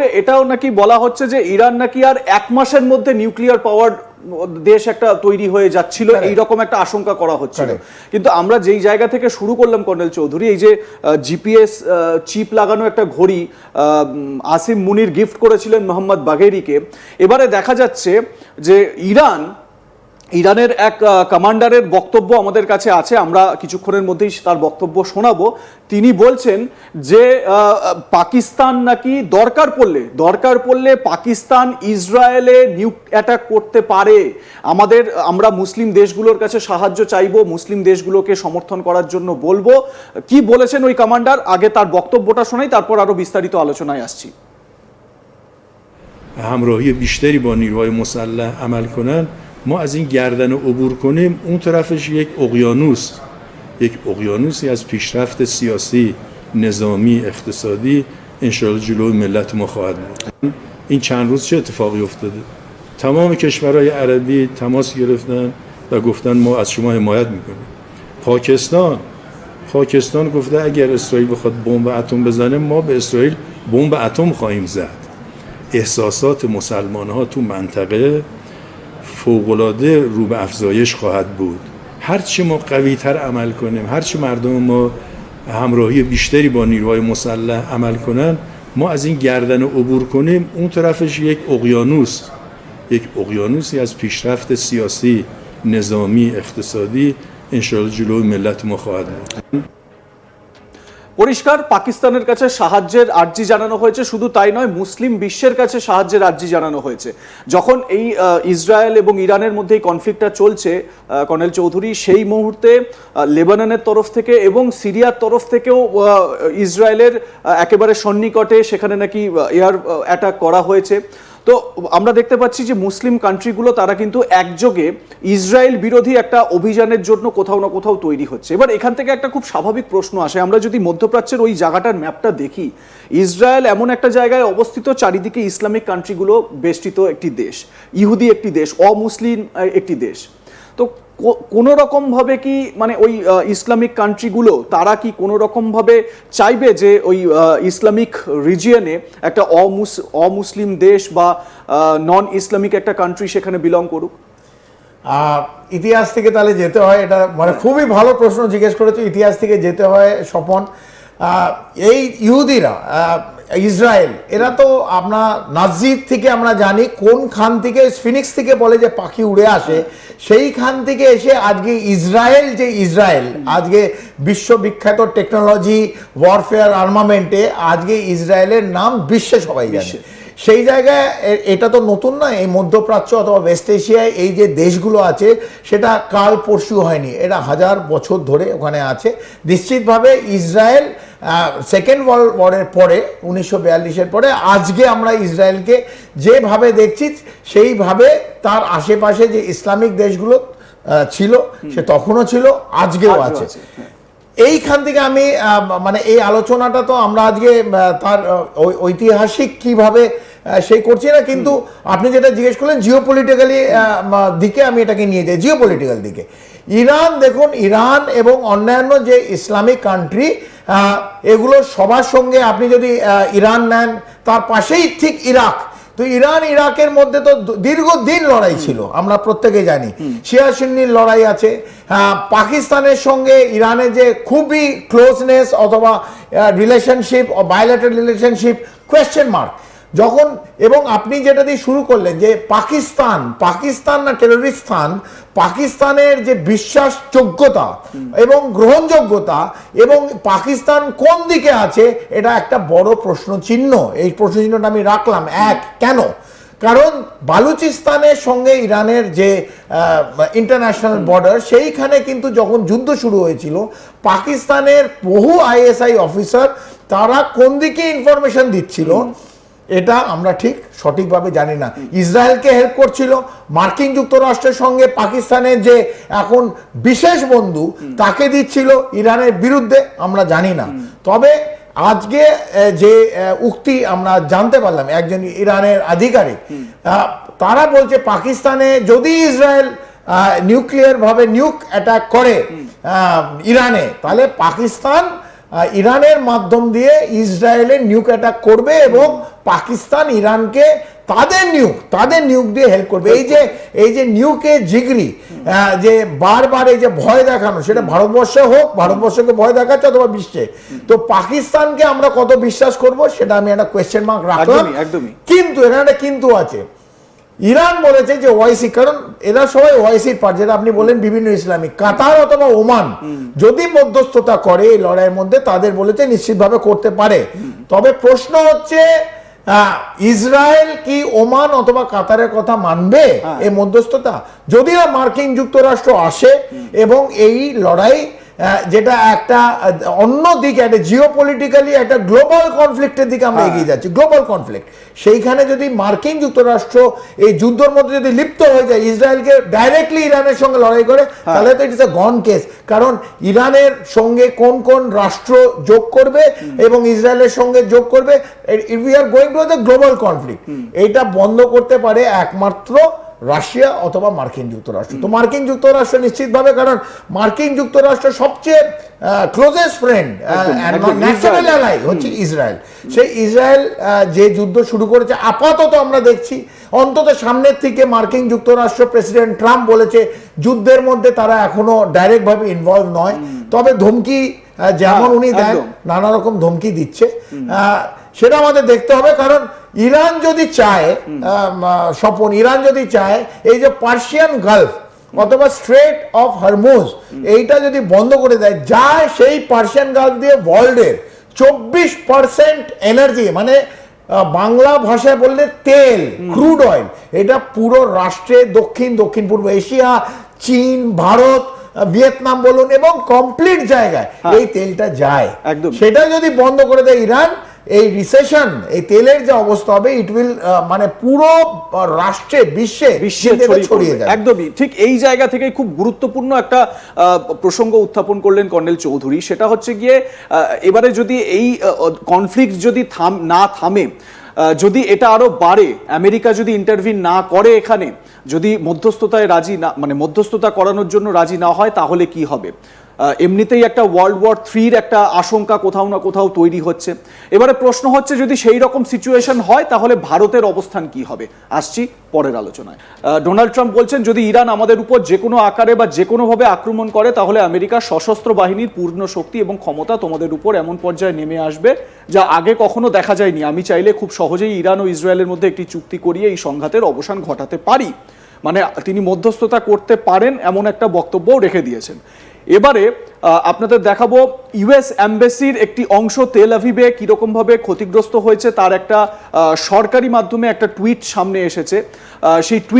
রিপোর্টে এটাও নাকি বলা হচ্ছে যে ইরান নাকি আর এক মাসের মধ্যে নিউক্লিয়ার পাওয়ার দেশ একটা তৈরি হয়ে যাচ্ছিল। এই এইরকম একটা আশঙ্কা করা হচ্ছিল। কিন্তু আমরা যেই জায়গা থেকে শুরু করলাম কর্নেল চৌধুরী এই যে জিপিএস চিপ লাগানো একটা ঘড়ি আসিম মুনির গিফট করেছিলেন মোহাম্মদ বাঘেরিকে এবারে দেখা যাচ্ছে যে ইরান ইরানের এক আহ, কমান্ডারের বক্তব্য আমাদের কাছে আছে আমরা কিছুক্ষণের মধ্যেই তার বক্তব্য শোনাবো তিনি বলছেন যে আহ, পাকিস্তান নাকি দরকার পড়লে দরকার পড়লে পাকিস্তান ইসরায়েলে নিউ অ্যাটাক করতে পারে আমাদের আমরা মুসলিম দেশগুলোর কাছে সাহায্য চাইবো মুসলিম দেশগুলোকে সমর্থন করার জন্য বলবো কি বলেছেন ওই কমান্ডার আগে তার বক্তব্যটা শোনাই তারপর আরো বিস্তারিত আলোচনায় আসছি همراهی بیشتری با نیروهای مسلح عمل کنند ما از این گردن عبور کنیم اون طرفش یک اقیانوس. یک اقیانوسی از پیشرفت سیاسی نظامی اقتصادی انشاءالله جلوی ملت ما خواهد بود. این چند روز چه اتفاقی افتاده؟ تمام کشورهای عربی تماس گرفتن و گفتن ما از شما حمایت می‌کنیم. پاکستان پاکستان گفته اگر اسرائیل بخواد بمب اتم بزنه ما به اسرائیل بمب اتم خواهیم زد. احساسات مسلمان ها تو منطقه فوقلاده رو به افزایش خواهد بود. هرچی ما قوی تر عمل کنیم هرچی مردم ما همراهی بیشتری با نیروهای مسلح عمل کنند ما از این گردن عبور کنیم اون طرفش یک اقیانوس. یک اقیانوسی از پیشرفت سیاسی نظامی اقتصادی انشاءالله جلوی ملت ما خواهد بود. পরিষ্কার, পাকিস্তানের কাছে সাহায্যের আর্জি জানানো হয়েছে, শুধু তাই নয়, মুসলিম বিশ্বের কাছে সাহায্যের আর্জি জানানো হয়েছে। যখন এই ইসরায়েল এবং ইরানের মধ্যে এই কনফ্লিক্টটা চলছে কর্নেল চৌধুরী, সেই মুহূর্তে লেবাননের তরফ থেকে এবং সিরিয়ার তরফ থেকেও ইসরায়েলের একেবারে সন্নিকটে সেখানে নাকি এয়ার অ্যাটাক করা হয়েছে। তো আমরা দেখতে পাচ্ছি যে মুসলিম কান্ট্রিগুলো তারা কিন্তু একযোগে ইসরায়েল বিরোধী একটা অভিযানের জন্য কোথাও না কোথাও তৈরি হচ্ছে। এবার এখান থেকে একটা খুব স্বাভাবিক প্রশ্ন আসে। আমরা যদি মধ্যপ্রাচ্যের ওই জায়গাটার ম্যাপটা দেখি, ইসরায়েল এমন একটা জায়গায় অবস্থিত, চারিদিকে ইসলামিক কান্ট্রিগুলো বেষ্টিত একটি দেশ, ইহুদি একটি দেশ, অমুসলিম একটি দেশ। তো কোনো রকম ভাবে কি মানে ওই ইসলামিক কান্ট্রিগুলো তারা কি কোনো রকম ভাবে চাইবে যে ওই ইসলামিক রিজিয়নে একটা অমুস, অমুসলিম দেশ বা নন ইসলামিক একটা কান্ট্রি সেখানে বিলং করুক? ইতিহাস থেকে তাহলে যেতে হয়, এটা মানে খুবই ভালো প্রশ্ন জিজ্ঞেস করেছ, ইতিহাস থেকে যেতে হয় স্বপন। এই ইহুদিরা ইসরায়েল, এরা তো আমরা নাজির থেকে আমরা জানি কোন খান থেকে, ফিনিক্স থেকে বলে যে পাখি উড়ে আসে, সেই খান থেকে এসে আজকে ইসরায়েল যে ইসরায়েল, আজকে বিশ্ববিখ্যাত টেকনোলজি ওয়ারফেয়ার আর্মামেন্টে আজকে ইসরায়েলের নাম বিশ্বে সবাই জানে। সেই জায়গায় এটা তো নতুন না এই মধ্যপ্রাচ্য অথবা ওয়েস্ট এশিয়ায় এই যে দেশগুলো আছে সেটা কাল পরশু হয়নি এটা হাজার বছর ধরে ওখানে আছে। নিশ্চিতভাবে ইসরায়েল সেকেন্ড ওয়ার্ল্ড ওয়ারের পরে উনিশশো বিয়াল্লিশের পরে আজকে আমরা ইসরায়েলকে যেভাবে দেখছি সেইভাবে তার আশেপাশে যে ইসলামিক দেশগুলো ছিল সে তখনও ছিল আজকেও আছে। হ্যাঁ। এইখান থেকে আমি মানে এই আলোচনাটা তো আমরা আজকে তার ঐতিহাসিক কীভাবে সেই করছি না কিন্তু আপনি যেটা জিজ্ঞেস করলেন জিও পলিটিক্যালি দিকে আমি এটাকে নিয়ে যাই জিও পলিটিক্যাল দিকে। ইরান, দেখুন, ইরান এবং অন্যান্য যে ইসলামিক কান্ট্রি এগুলো সবার সঙ্গে আপনি যদি ইরান নেন, তার পাশেই ঠিক ইরাক। তো ইরান, ইরাকের মধ্যে তো দীর্ঘদিন লড়াই ছিল, আমরা প্রত্যেকে জানি। শিয়া সুন্নির লড়াই আছে পাকিস্তানের সঙ্গে ইরানের যে খুবই ক্লোজনেস অথবা relationship bilateral relationship question mark যখন এবং আপনি যেটা দিয়ে শুরু করলেন যে পাকিস্তান পাকিস্তান না টেরোরিস্তান পাকিস্তানের যে বিশ্বাসযোগ্যতা এবং গ্রহণযোগ্যতা এবং পাকিস্তান কোন দিকে আছে এটা একটা বড় প্রশ্ন চিহ্ন এই প্রশ্ন চিহ্নটা আমি রাখলাম। এক কেন? কারণ বালুচিস্তানের সঙ্গে ইরানের যে ইন্টারন্যাশনাল বর্ডার সেইখানে কিন্তু যখন যুদ্ধ শুরু হয়েছিল পাকিস্তানের বহু আইএসআই অফিসার তারা কোন দিকে ইনফরমেশন দিচ্ছিল? এটা আমরা ঠিক সঠিকভাবে জানি না। ইসরায়েলকে হেল্প করছিল, মার্কিন যুক্তরাষ্ট্রের সঙ্গে পাকিস্তানের যে এখন বিশেষ বন্ধু, তাকে দিচ্ছিল ইরানের বিরুদ্ধে, আমরা জানি না। তবে আজকে যে উক্তি আমরা জানতে পারলাম, একজন ইরানের আধিকারিক তারা বলছে পাকিস্তানে যদি ইসরায়েল নিউক্লিয়ার ভাবে নিউক অ্যাটাক করে ইরানে, তাহলে পাকিস্তান ইরানের মাধ্যম দিয়ে ইসরায়েলের নিউক অ্যাটাক করবে এবং পাকিস্তান ইরানকে তাদের নিউক তাদের নিউক দিয়ে হেল্প করবে। এই যে এই যে নিউকে জিগরি যে বারবার এই যে ভয় দেখানো সেটা ভারতবর্ষে হোক ভারতবর্ষকে ভয় দেখাচ্ছে অথবা বিশ্বে। তো পাকিস্তানকে আমরা কত বিশ্বাস করব সেটা আমি একটা কোয়েশ্চেন মার্ক রাখলাম। কিন্তু এখানে একটা কিন্তু আছে। ইরান বলেছে যে ওয়াইসি কারণ এরা সবাই ওয়াইসির পার্ট যেটা আপনি বলেন বিভিন্ন ইসলামিক। কাতার অথবা ওমান যদি মধ্যস্থতা করে এই লড়াইয়ের মধ্যে তাদের বলেছে নিশ্চিতভাবে করতে পারে। তবে প্রশ্ন হচ্ছে ইসরায়েল কি ওমান অথবা কাতারের কথা মানবে এই মধ্যস্থতা? যদি মার্কিন যুক্তরাষ্ট্র আসে এবং এই লড়াই যেটা একটা অন্য দিকে একটা জিও পলিটিক্যালি একটা গ্লোবাল কনফ্লিক্টের দিকে আমরা এগিয়ে যাচ্ছি গ্লোবাল কনফ্লিক্ট সেইখানে যদি মার্কিন যুক্তরাষ্ট্র এই যুদ্ধের মধ্যে যদি লিপ্ত হয়ে যায় ইসরায়েলকে ডাইরেক্টলি ইরানের সঙ্গে লড়াই করে তাহলে তো ইট ইস এ গন কেস কারণ ইরানের সঙ্গে কোন কোন রাষ্ট্র যোগ করবে এবং ইসরায়েলের সঙ্গে যোগ করবে we are going to the global conflict এটা বন্ধ করতে পারে একমাত্র রাশিয়া অথবা মার্কিন যুক্তরাষ্ট্র। তো মার্কিন যুক্তরাষ্ট্র নিশ্চিতভাবে কারণ মার্কিন যুক্তরাষ্ট্র সবচেয়ে ক্লোজেস্ট ফ্রেন্ড ন্যাশনাল অ্যালাই হচ্ছে ইসরায়েল। সেই ইসরায়েল যে যুদ্ধ শুরু করেছে আপাতত আমরা দেখছি অন্তত সামনের থেকে মার্কিন যুক্তরাষ্ট্র প্রেসিডেন্ট ট্রাম্প বলেছে যুদ্ধের মধ্যে তারা এখনও ডাইরেক্ট ভাবে ইনভলভ নয় তবে ধমকি যেমন হ্যাঁ, উনি দেন। নানা রকম ধমকি দিচ্ছে। সেটা আমাদের দেখতে হবে কারণ ইরান যদি চায় স্বপন ইরান যদি চায় এই যে পার্সিয়ান গালফ অথবা স্ট্রেট অফ হরমুজ এইটা যদি বন্ধ করে দেয় যা সেই পার্সিয়ান গালফ দিয়ে ওয়ার্ল্ডের চব্বিশ পার্সেন্ট এনার্জি মানে বাংলা ভাষায় বললে তেল ক্রুড অয়েল এটা পুরো রাষ্ট্রে দক্ষিণ দক্ষিণ পূর্ব এশিয়া চীন ভারত ভিয়েতনাম বলুন এবং কমপ্লিট জায়গায় এই তেলটা যায়। সেটা যদি বন্ধ করে দেয় ইরান এই রিসেশন এই তেলের যে অবস্থা হবে ইট উইল মানে পুরো রাষ্ট্রে বিশ্বে বিশ্বে ছড়িয়ে যাবে। একদমই। ঠিক এই জায়গা থেকে খুব গুরুত্বপূর্ণ একটা প্রসঙ্গ উত্থাপন করলেন কর্নেল চৌধুরী। সেটা হচ্ছে গিয়ে এবারে যদি এই কনফ্লিক্ট যদি থাম না থামে যদি এটা আরও বাড়ে আমেরিকা যদি ইন্টারভিউ না করে এখানে যদি মধ্যস্থতায় রাজি না মানে মধ্যস্থতা করানোর জন্য রাজি না হয় তাহলে কি হবে? এমনিতেই একটা ওয়ার্ল্ড ওয়ার থ্রির একটা আশঙ্কা কোথাও না কোথাও তৈরি হচ্ছে। এবারে প্রশ্ন হচ্ছে, যদি সেই রকম সিচুয়েশন হয়, তাহলে ভারতের অবস্থান কি হবে? আসছি পরের আলোচনায়। ডোনাল্ড ট্রাম্প বলছেন, যদি ইরান আমাদের উপর যে কোনো আকারে বা যে কোনোভাবে আক্রমণ করে, তাহলে আমেরিকার সশস্ত্র বাহিনীর পূর্ণ শক্তি এবং ক্ষমতা তোমাদের উপর এমন পর্যায়ে নেমে আসবে, যা আগে কখনো দেখা যায়নি। আমি চাইলে খুব সহজেই ইরান ও ইসরায়েলের মধ্যে একটি চুক্তি করিয়ে এই সংঘাতের অবসান ঘটাতে পারি। মানে তিনি মধ্যস্থতা করতে পারেন এমন একটা বক্তব্যও রেখে দিয়েছেন। এবারে আপনাদের দেখাবো ইউএস অ্যাম্বাসির একটি অংশ তেল আভিবে কীরকমভাবে ক্ষতিগ্রস্ত হয়েছে, তার একটা সরকারি মাধ্যমে একটা টুইট সামনে এসেছে। সেই টুইট